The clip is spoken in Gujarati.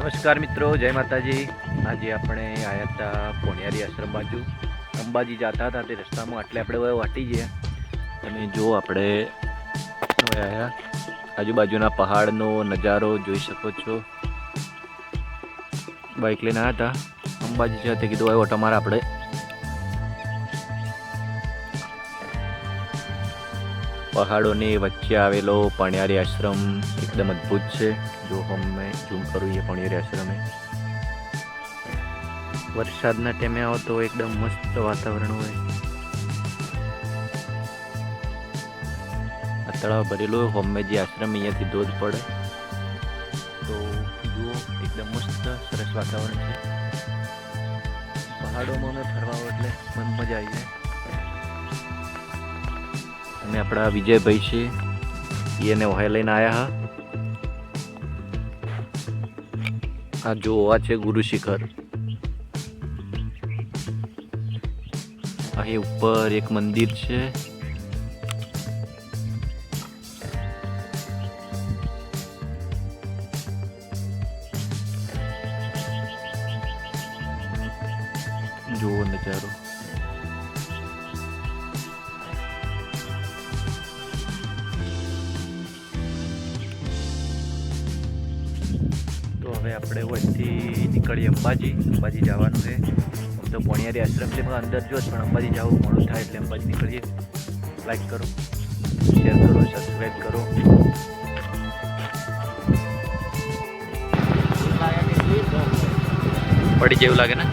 નમસ્કાર મિત્રો, જય માતાજી. આજે આપણે આવ્યા હતા પોણિયારી આશ્રમ બાજુ. અંબાજી જતા હતા તે રસ્તામાં આટલે આપણે વાટી ગયા. અને જો આપણે આવ્યા આજુબાજુના પહાડનો નજારો જોઈ શકો છો. બાઇક લઈને આવ્યા હતા અંબાજી છે કીધું હોય, ઓટો મારે આપણે પહાડોની વચ્ચે આવેલો પણિયારી આશ્રમ એકદમ અદ્ભુત છે. જો અમે ઝૂમ કરું એ પણિયારી આશ્રમે. વરસાદના ટાઈમે આવો તો એકદમ મસ્ત વાતાવરણ હોય. આ તળાવ ભરેલું હોમે જે આશ્રમ અહીંયાથી ધોધ પડે. તો જુઓ, એકદમ મસ્ત, સરસ વાતાવરણ છે. પહાડોમાં અમે ફરવા એટલે મન મજા આવી જાય. અને આપણા વિજયભાઈ છે. એને વહાય લઈને આવ્યા હા. આ જો આ છે ગુરુ શિખર. અહીં ઉપર એક મંદિર છે. જુઓ નજારો. તો હવે આપણે વચ્ચેથી નીકળીએ અંબાજી. અંબાજી જવાનું છે. આમ તો પોણિયારી આશ્રમ છે અંદર જો પણ અંબાજી જવું મોડું થાય એટલે અંબાજી નીકળીએ. લાઈક કરો. શેર કરો સબસ્ક્રાઈબ કરો. પડી જેવું લાગે ને?